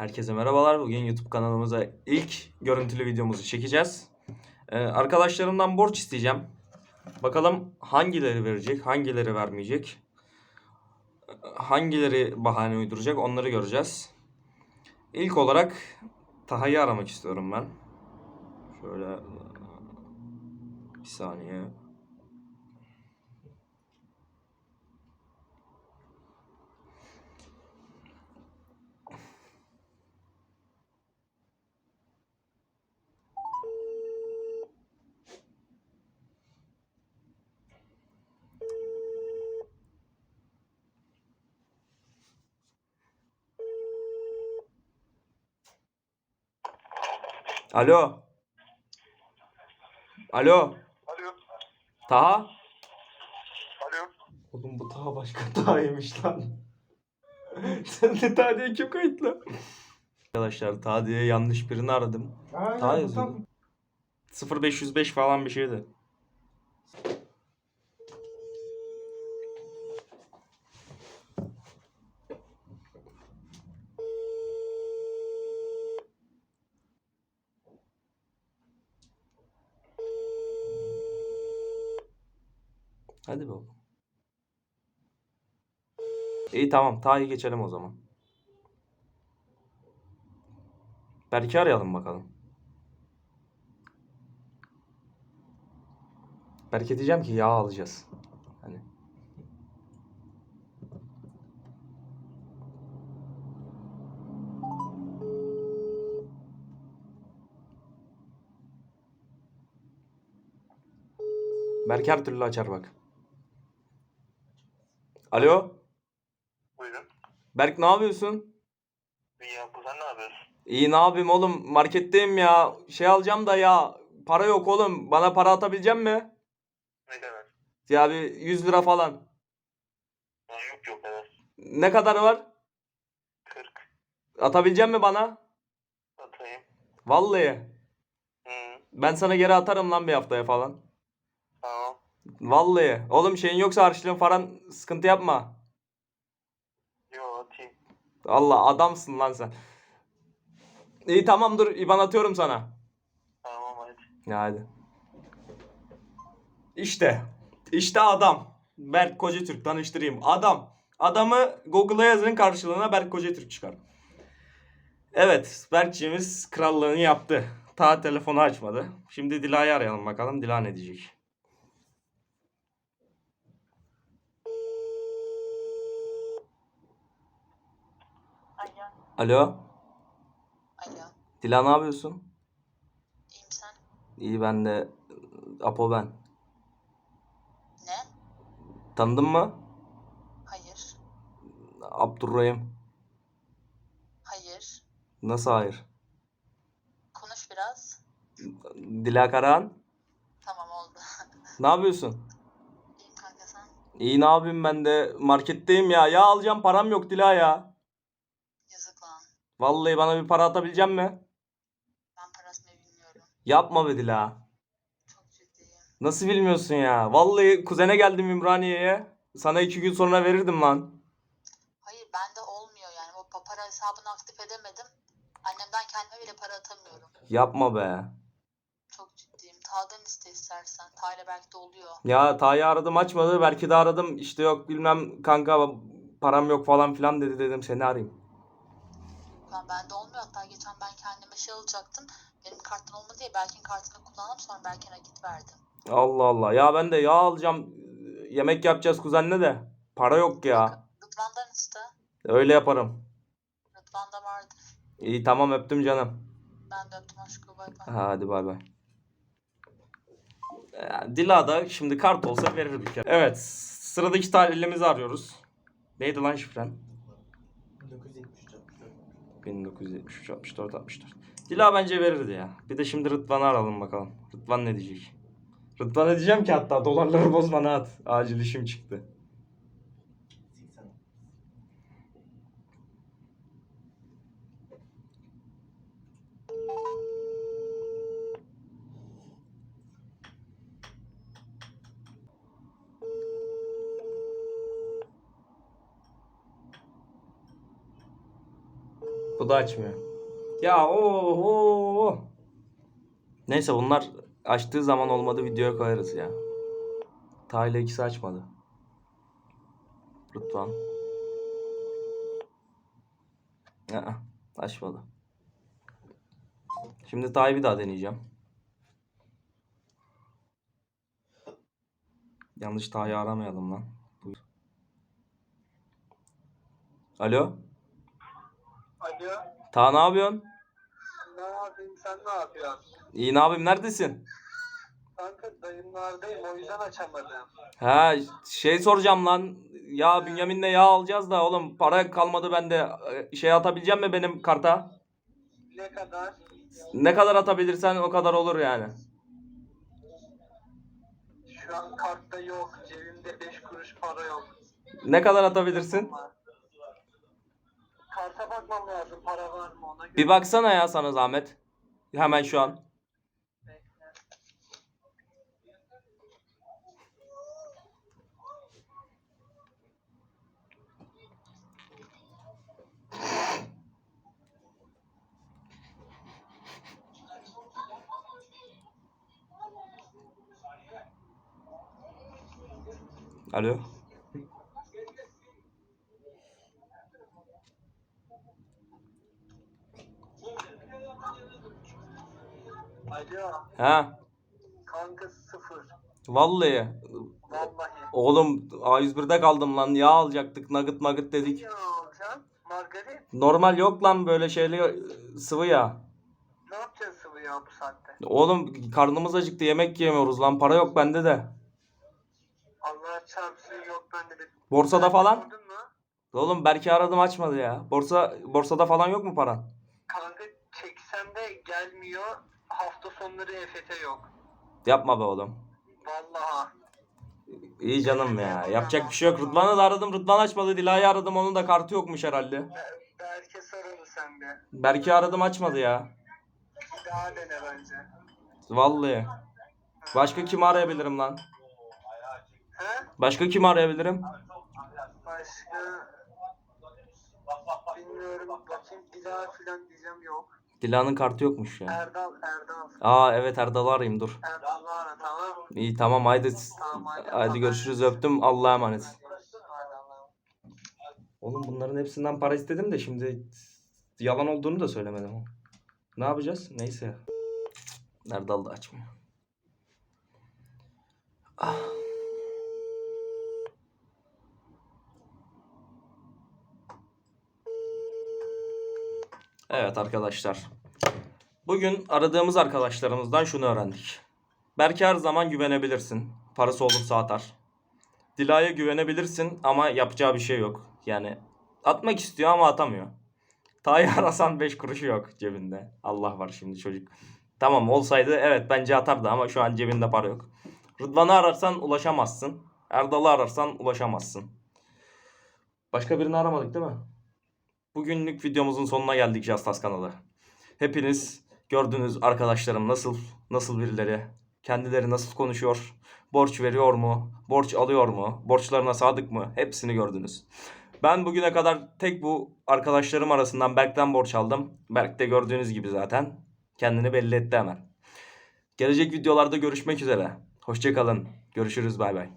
Herkese merhabalar. Bugün YouTube kanalımıza ilk görüntülü videomuzu çekeceğiz. Ee, arkadaşlarımdan borç isteyeceğim. Bakalım hangileri verecek, hangileri vermeyecek. Hangileri bahane uyduracak onları göreceğiz. İlk olarak Taha'yı aramak istiyorum ben. Şöyle bir saniye. Alo. Alo. Alo. Taha. Alo. Oğlum bu Taha başka Taha'ymış lan. Sen de Taha diye kim kayıtlı? Arkadaşlar Taha diye yanlış birini aradım. Aynen, Taha yazıyordu. tam- 0505 falan bir şeydi. Hadi oğlum. İyi tamam. Taha'yı geçelim o zaman. Berk'i arayalım bakalım. Berke diyeceğim ki yağ alacağız. Hani. Berk her türlü açar bak. Alo. Buyurun. Berk ne yapıyorsun? İyi ya sen ne yapıyorsun? İyi ne yapayım oğlum marketteyim ya. Şey alacağım da ya. Para yok oğlum. Bana para atabilecek mi? Ne kadar? Ya bir 100 lira falan. Yok yok evet. Ne kadar var? 40 Atabilecek mi bana? atayım. Vallahi. Hı, Ben sana geri atarım lan bir haftaya falan. Vallahi. Oğlum şeyin yoksa harçlığın falan sıkıntı yapma. Yo atayım. Allah adamsın lan sen. İyi tamam dur IBAN atıyorum sana. Tamam hadi. Hadi. İşte. İşte adam. Berk Kocatürk tanıştırayım. Adam. Adamı Google'a yazın karşılığına Berk Kocatürk çıkar. Evet. Berkçiğimiz krallığını yaptı. Ta telefonu açmadı. Şimdi Dila'yı arayalım bakalım. Dila ne diyecek? Alo. Alo. Dila ne yapıyorsun? İyiyim sen? İyi ben de. Apo ben. Ne? Tanıdın mı? Hayır. Abdurrahim. Hayır. Nasıl hayır? Konuş biraz. Dila Karahan. Tamam oldu. Ne yapıyorsun? İyiyim kanka sen? İyi ne yapayım ben de marketteyim ya. Ya alacağım param yok Dila ya. Vallahi bana bir para atabilecek mi? Ben parasını bilmiyorum. Yapma be Dila. Çok ciddiyim. Nasıl bilmiyorsun ya? Vallahi kuzene geldim Ümraniye'ye. Sana iki gün sonra verirdim lan. Hayır bende olmuyor yani. O pa- para hesabını aktif edemedim. Annemden kendime bile para atamıyorum. Yapma be. Çok ciddiyim. Tağdan iste istersen. Tağla belki de oluyor. Ya Taha'yı aradım açmadı. Belki de aradım. İşte yok bilmem kanka param yok falan filan dedi dedim seni arayayım. Ben bende olmuyor. Hatta geçen ben kendime şey alacaktım. Benim karttan olmadı diye Berk'in kartını kullandım. Sonra Berk'e nakit verdim. Allah Allah. Ya ben de yağ alacağım. Yemek yapacağız kuzenle de. Para yok ya. Rıdvan'dan iste. Öyle yaparım. Rıdvan'da vardır. İyi tamam öptüm canım. Ben de öptüm aşkım. Bay bay. Hadi bay bay. Ee, Dila da şimdi kart olsa verirdik. ya. Evet. Sıradaki talihimizi arıyoruz. Neydi lan şifren? 1973 64 64. Dila bence verirdi ya. Bir de şimdi Rıdvan'ı arayalım bakalım. Rıdvan ne diyecek? Rıdvan'a diyeceğim ki hatta dolarları bozmana at. Acil işim çıktı. Bu da açmıyor. Ya oho. Neyse bunlar açtığı zaman olmadı videoya koyarız ya. Ta ile ikisi açmadı. Rıdvan. Aa, açmadı. Şimdi Taha'yı bir daha deneyeceğim. Yanlış Taha'yı aramayalım lan. Buyur. Alo. Ta ne yapıyorsun? Ne yapayım sen ne yapıyorsun? İyi ne yapayım neredesin? Kanka dayımlardayım o yüzden açamadım. Ha şey soracağım lan. Ya Bünyamin'le yağ alacağız da oğlum para kalmadı bende. Ee, Şey atabileceğim mi benim karta? Ne kadar? Ne kadar atabilirsen o kadar olur yani. Şu an kartta yok. Cebimde 5 kuruş para yok. Ne kadar atabilirsin? Karta bakmam lazım para var mı ona göre. Bir baksana ya sana zahmet. Hemen şu an. Alo. Alo. Ha. Kanka sıfır. Vallahi. Vallahi. Oğlum A101'de kaldım lan. Yağ alacaktık. Nugget nugget dedik. Ne alacaksın? Margarin. Normal yok lan böyle şeyli sıvı yağ. Ne yapacaksın sıvı ya bu saatte? Oğlum karnımız acıktı. Yemek yemiyoruz lan. Para yok bende de. Allah çarpsın yok bende de. Borsada Sen falan. Oğlum belki aradım açmadı ya. Borsa borsada falan yok mu paran? Kanka çeksem de gelmiyor. Hafta sonları EFT yok. Yapma be oğlum. Vallahi. İyi canım ya. Yapacak bir şey yok. Rıdvan'ı da aradım. Rıdvan açmadı. Dila'yı aradım. Onun da kartı yokmuş herhalde. Be- Belki sorunu sen de. Berk'i aradım açmadı ya. Daha dene bence. Vallahi. Başka kimi arayabilirim lan? He? Başka kimi arayabilirim? Başka... Bilmiyorum. Bakayım Dila falan diyeceğim yok. Dila'nın kartı yokmuş ya. Erdal, Erdal. Aa evet Erdal'ı arayayım dur. Erdal'ı ara tamam. İyi tamam haydi. Tamam hadi. Haydi görüşürüz öptüm. Allah'a emanet. Oğlum bunların hepsinden para istedim de şimdi yalan olduğunu da söylemedim. Ne yapacağız? Neyse. Erdal da açmıyor. Ah. Evet arkadaşlar. Bugün aradığımız arkadaşlarımızdan şunu öğrendik. Berke her zaman güvenebilirsin. Parası olursa atar. Dila'ya güvenebilirsin ama yapacağı bir şey yok. Yani atmak istiyor ama atamıyor. Taha'yı arasan 5 kuruşu yok cebinde. Allah var şimdi çocuk. Tamam olsaydı evet bence atardı ama şu an cebinde para yok. Rıdvan'ı ararsan ulaşamazsın. Erdal'ı ararsan ulaşamazsın. Başka birini aramadık değil mi? Bugünlük videomuzun sonuna geldik Jastas kanalı. Hepiniz gördünüz arkadaşlarım nasıl nasıl birileri, kendileri nasıl konuşuyor, borç veriyor mu, borç alıyor mu, borçlarına sadık mı hepsini gördünüz. Ben bugüne kadar tek bu arkadaşlarım arasından Berk'ten borç aldım. Berk de gördüğünüz gibi zaten kendini belli etti hemen. Gelecek videolarda görüşmek üzere. Hoşçakalın. Görüşürüz bay bay.